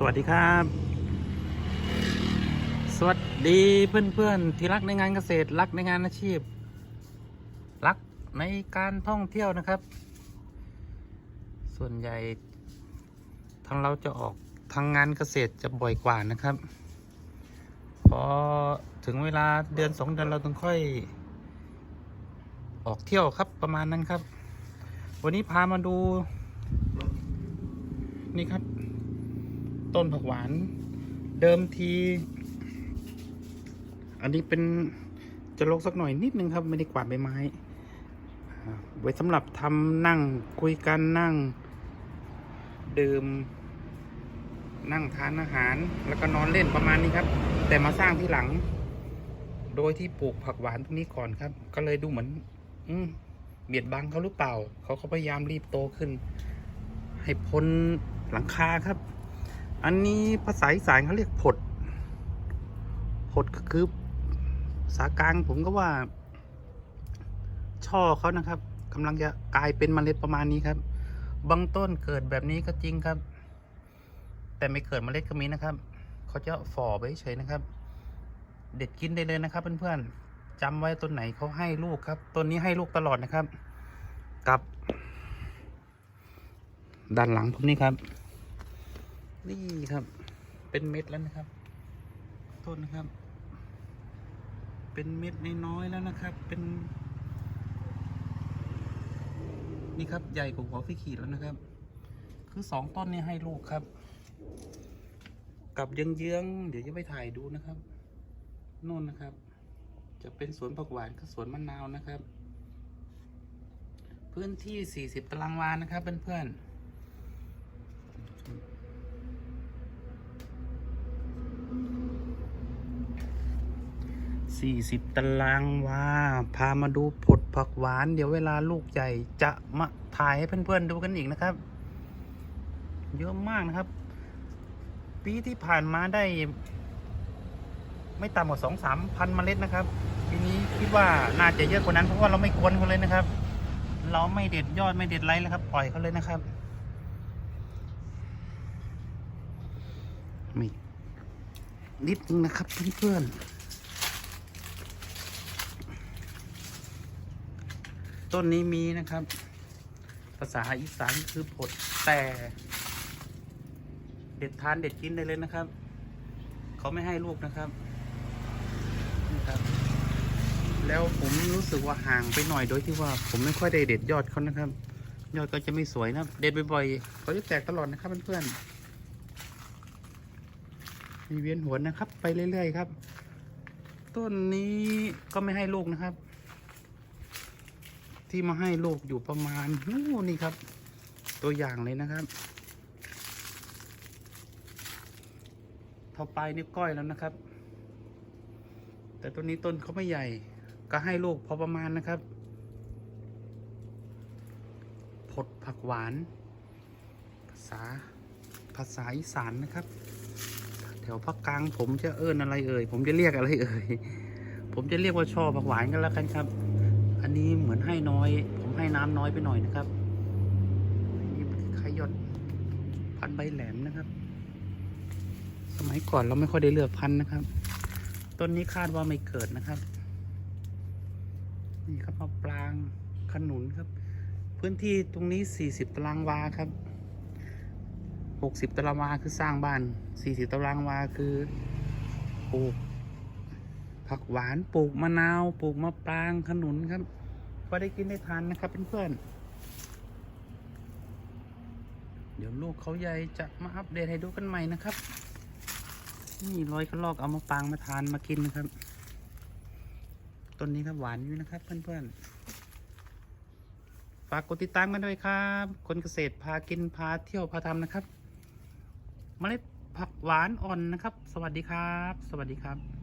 สวัสดีครับ สวัสดีเพื่อนๆที่รักในงานเกษตรรักในงานอาชีพ รักในการท่องเที่ยวนะครับ ส่วนใหญ่ทางเราจะออกทางงานเกษตรจะบ่อยกว่านะครับ พอถึงเวลาเดือนสองเดือนเราต้องค่อย ออกเที่ยวครับประมาณนั้นครับ วันนี้พามาดู นี่ครับ ต้นผักหวาน เดิมที อันนี้เป็นจะลกสักหน่อยนิดนึงครับ ไม่ได้กวาดใบไม้ ไว้สำหรับทำนั่งคุยกันนั่ง ดื่ม นั่งทานอาหาร แล้วก็นอนเล่นประมาณนี้ครับ แต่มาสร้างที่หลัง โดยที่ปลูกผักหวานตรงนี้ก่อนครับ ก็เลยดูเหมือน อืเบียดบังเขาหรือเปล่า เขาก็พยายามรีบโตขึ้น ให้พ้นหลังคาครับ อันนี้ภาษาอีสานเขาเรียกผด ผดก็คือภาษากลางผมก็ว่า ช่อเขานะครับกำลังจะกลายเป็นเมล็ดประมาณนี้ครับ บางต้นเกิดแบบนี้ก็จริงครับ แต่ไม่เกิดเมล็ดก็มีนะครับเขาจะฝ่อไปเฉยนะครับ เด็ดกินได้เลยนะครับ เพื่อนๆจำไว้ต้นไหนเขาให้ลูกครับต้นนี้ให้ลูกตลอดนะครับ กับ ด้านหลังผมนี่ครับ นี่ครับ เป็นเม็ดแล้วนะครับ ต้นนะครับ เป็นเม็ดน้อยๆแล้วนะครับ เป็น นี่ครับใหญ่กว่าหัวฟิขีดแล้วนะครับ คือสองต้นนี้ให้ลูกครับ กับเยื้องๆเดี๋ยวจะไปถ่ายดูนะครับโน่นนะครับ จะเป็นสวนผักหวานกับสวนมะนาวนะครับ พื้นที่ 40 ตารางวานะครับเพื่อนๆ สี่สิบตารางวาพามาดูผลผักหวาน เดี๋ยวเวลาลูกใหญ่จะมาถ่ายให้เพื่อนๆดูกันอีกนะครับ เยอะมากนะครับ ปีที่ผ่านมาได้ ไม่ต่ำกว่าสองสามพันเมล็ดนะครับ ปีนี้คิดว่าน่าจะเยอะกว่านั้นเพราะว่าเราไม่กวนเขาเลยนะครับ เราไม่เด็ดยอดไม่เด็ดไรเลยครับ ปล่อยเขาเลยนะครับมีนิดนึงนะครับเพื่อนๆ ต้นนี้มีนะครับ ภาษาอีสานคือผดแต่ เด็ดทานเด็ดกินได้เลยนะครับ เขาไม่ให้ลูกนะครับนี่ครับ แล้วผมรู้สึกว่าห่างไปหน่อยโดยที่ว่า ผมไม่ค่อยได้เด็ดยอดเขานะครับ ยอดก็จะไม่สวยนะเด็ดบ่อยๆเขาจะแตกตลอดนะครับเพื่อนๆมีเวียนหัวนะครับ ไปเรื่อยๆครับ ต้นนี้ก็ไม่ให้ลูกนะครับ ที่มาให้ลูกอยู่ประมาณนู่นนี่ครับ ตัวอย่างเลยนะครับเท่าปลายนิ้วก้อยแล้วนะครับ แต่ตัวนี้ต้นเขาไม่ใหญ่ ก็ให้ลูกพอประมาณนะครับผดผักหวาน ภาษาภาษาอีสานนะครับ แถวภาคกลางผมจะเอิ้นอะไรเอ่ยผมจะเรียกอะไรเอ่ยผมจะเรียกว่าช่อผักหวานกันแล้วกันครับ อันนี้เหมือนให้น้อย ผมให้น้ำน้อยไปหน่อยนะครับนนี้ขยดพันใบแหลมนะครับ สมัยก่อนเราไม่ค่อยได้เลือกพันนะครับ ต้นนี้คาดว่าไม่เกิดนะครับ นี่ครับมะปรางขนุนครับ พื้นที่ตรงนี้ 40 ตารางวาครับ 60 ตารางวาคือสร้างบ้าน 40 ตารางวาคือปลูก ผักหวานปลูกมะนาวปลูกมะปรางขนุนครับพอได้กินได้ทานนะครับเพื่อนๆเดี๋ยวลูกเขาใหญ่จะมาอัปเดตให้ดูกันใหม่นะครับ นี่ร้อยกระลอกเอามาปรางมาทานมากินนะครับต้นนี้ครับหวานอยู่นะครับ เพื่อนๆฝากกดติดตามกันด้วยครับ คนเกษตรพากินพาเที่ยวพาทำนะครับ เมล็ดผักหวานอ่อนนะครับ สวัสดีครับ สวัสดีครับ